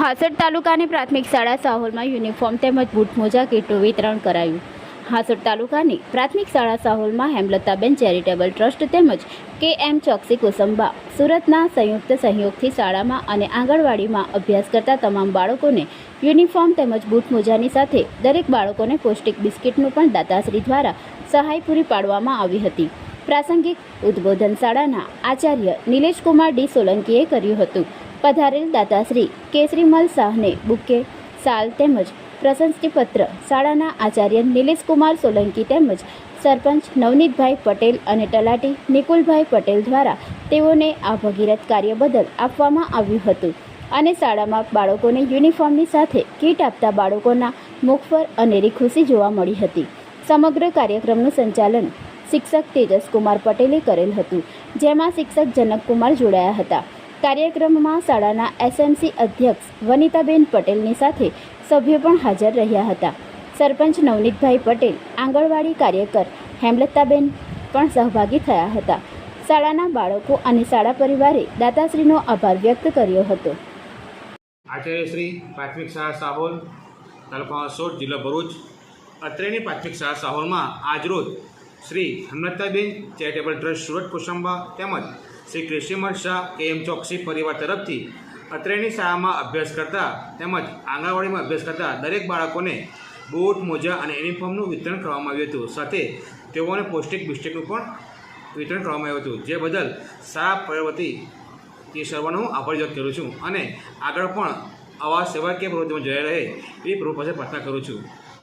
હાસડ તાલુકાની પ્રાથમિક શાળા સાહોલમાં યુનિફોર્મ તેમજ બૂટ મોજા કીટનું વિતરણ કરાયું. હાસડ તાલુકાની પ્રાથમિક શાળા સાહોલમાં હેમલતાબેન ચેરિટેબલ ટ્રસ્ટ તેમજ કે એમ ચોકસી કુસંબા સુરતના સંયુક્ત સહયોગથી શાળામાં અને આંગણવાડીમાં અભ્યાસ કરતા તમામ બાળકોને યુનિફોર્મ તેમજ બૂટ મોજાની સાથે દરેક બાળકોને પૌષ્ટિક બિસ્કિટનું પણ દાતાશ્રી દ્વારા સહાય પૂરી પાડવામાં આવી હતી. પ્રાસંગિક ઉદ્બોધન શાળાના આચાર્ય નિલેશકુમાર ડી સોલંકીએ કર્યું હતું. પધારેલ દાતાશ્રી કેસરીમલ શાહને બુકે, સાલ તેમજ પ્રશસ્તિપત્ર શાળાના આચાર્ય નિલેશકુમાર સોલંકી તેમજ સરપંચ નવનીતભાઈ પટેલ અને તલાટી નિકુલભાઈ પટેલ દ્વારા તેઓને આ ભગીરથ કાર્ય બદલ આપવામાં આવ્યું હતું અને શાળામાં બાળકોને યુનિફોર્મની સાથે કીટ આપતા બાળકોના મુખ પર અનેરી ખુશી જોવા મળી હતી. સમગ્ર કાર્યક્રમનું સંચાલન શિક્ષક તેજસકુમાર પટેલે કરેલ હતું, જેમાં શિક્ષક જનકકુમાર જોડાયા હતા. કાર્યક્રમમાં શાળાના એસએમસી અધ્યક્ષ વનિતાબેન પટેલની સાથે સભ્યો પણ હાજર રહ્યા હતા. સરપંચ નવનીતભાઈ પટેલ, આંગણવાડી કાર્યકર હેમલતાબેન પણ સહભાગી થયા હતા. શાળાના બાળકો અને શાળા પરિવારે દાતાશ્રીનો આભાર વ્યક્ત કર્યો હતો. આચાર્યશ્રી પ્રાથમિક શાળા સાહોલ તાલુકા સોટ જિલ્લો ભરૂચ. અત્રેની પ્રાથમિક શાળા સાહોલમાં આજરોજ શ્રી હમનતાબેન ચેરિટેબલ ટ્રસ્ટ સુરત કુસંબા તેમજ શ્રી કૃષિમલ શાહ કે એમ ચોકસી પરિવાર તરફથી અત્રેની શાળામાં અભ્યાસ કરતા તેમજ આંગણવાડીમાં અભ્યાસ કરતા દરેક બાળકોને બૂટ, મોજા અને યુનિફોર્મનું વિતરણ કરવામાં આવ્યું હતું. સાથે તેઓને પૌષ્ટિક બિસ્ટેકનું પણ વિતરણ કરવામાં આવ્યું હતું. જે બદલ શાળા પરિવાર વતી તે સર્વનો હું આભાર વ્યક્ત કરું છું અને આગળ પણ આવા સેવાકીય પ્રવૃત્તિમાં જોડાઈ રહે એ પ્રભુ પાસે પ્રાર્થના કરું છું.